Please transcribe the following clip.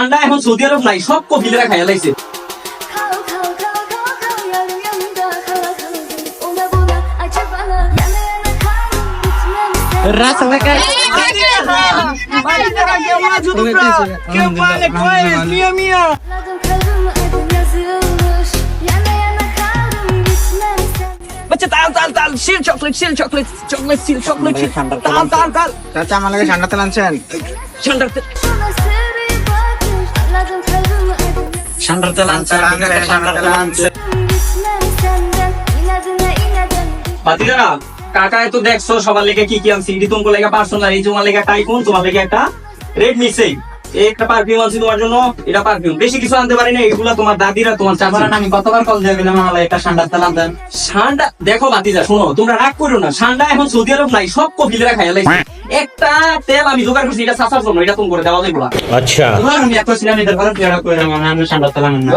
ঠান্ডা এখন সৌদি আরব নাই সব কপিলেরা খাইয়া লাইছে kalbimi adım yazılmış Yana yana kaldım gitmem sen বাচ্চা তাল তাল তাল শিল চকলেট শিল চকলেট চকলেট শিল চকলেট শিল তাল তাল তাল চাচা আমার লাগে ঠান্ডা তেল আনছেন ঠান্ডা Sana তো দেখছ সবার লেগে কি কি আনছি? তোমার লেগে পার্সোনাল এই তোমার লেগে টাইকুন তোমার লেগে একটা রেডমি সেই একটা পারফিউম আনছি তোমার জন্য এটা পারফিউম বেশি কিছু আনতে পারি না এগুলা তোমার দাদিরা তোমার চাচা আমি কতবার কল দিয়ে গেলাম আমার একটা ঠান্ডার তেল আনতেন ঠান্ডা দেখো বাতিজা শোনো তোমরা রাগ করো না। ঠান্ডা এখন সৌদি আরব নাই সব কপিলেরা খাইয়া লাইছে। একটা তেল আমি জোগাড় করছি এটা সাসার জন্য এটা তুমি করে দেওয়া আচ্ছা। আমি একটা সিনেমা করে মানে আমি সান্ডা তেল আমি না